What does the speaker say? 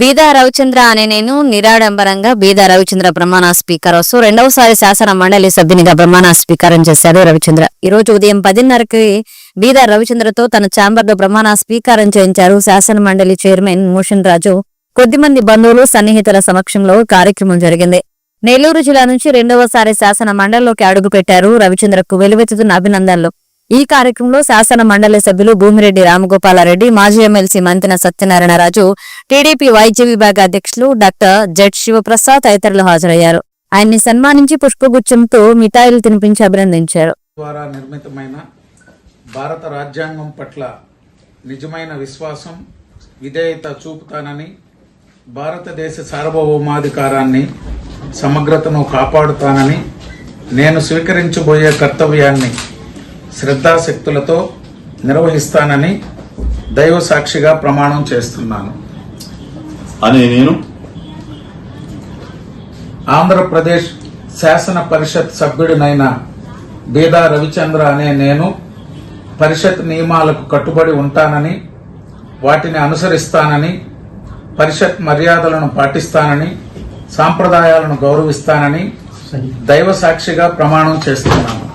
బీదా రవిచంద్ర అనే నేను నిరాడంబరంగా బీదా రవిచంద్ర ప్రమాణ స్పీకర్ వస్తూ రెండవసారి శాసన మండలి సభ్యునిగా ప్రమాణ స్వీకారం చేశారు రవిచంద్ర. ఈ రోజు ఉదయం పదిన్నరకి బీదా రవిచంద్రతో తన ఛాంబర్లో ప్రమాణ స్వీకారం చేయించారు శాసన మండలి చైర్మన్ మోషన్ రాజు. కొద్దిమంది బంధువులు సన్నిహితుల సమక్షంలో కార్యక్రమం జరిగింది. నెల్లూరు జిల్లా నుంచి రెండవసారి శాసన మండలిలోకి అడుగుపెట్టారు రవిచంద్రకు వెలువెత్తుతున్న అభినందనలు. ఈ కార్యక్రమంలో శాసన మండలి సభ్యులు భూమిరెడ్డి రామగోపాలారెడ్డి మాజీ ఎమ్మెల్సీ మంతిన సత్యనారాయణరాజు టీడీపీ వైద్య విభాగ అధ్యక్షులు డాక్టర్ జడ్ శివప్రసాద్ తదితరులు హాజరయ్యారు. ఆయన్ని సన్మానించి పుష్పగుచ్చంతో మిఠాయిలు తినిపించి అభినందించారు. ద్వారా నిర్మితమైన భారత రాజ్యాంగం పట్ల నిజమైన విశ్వాసం విధేయత చూపుతానని భారతదేశ సార్వభౌమాధికారాన్ని సమగ్రతను కాపాడుతానని నేను స్వీకరించబోయే కర్తవ్యాన్ని శ్రద్ధాశక్తులతో నిర్వహిస్తానని దైవ సాక్షిగా ప్రమాణం చేస్తున్నాను. అనే నేను ఆంధ్రప్రదేశ్ శాసన పరిషత్ సభ్యుడినైన బీదా రవిచంద్ర అనే నేను పరిషత్ నియమాలకు కట్టుబడి ఉంటానని వాటిని అనుసరిస్తానని పరిషత్ మర్యాదలను పాటిస్తానని సాంప్రదాయాలను గౌరవిస్తానని దైవ సాక్షిగా ప్రమాణం చేస్తున్నాను.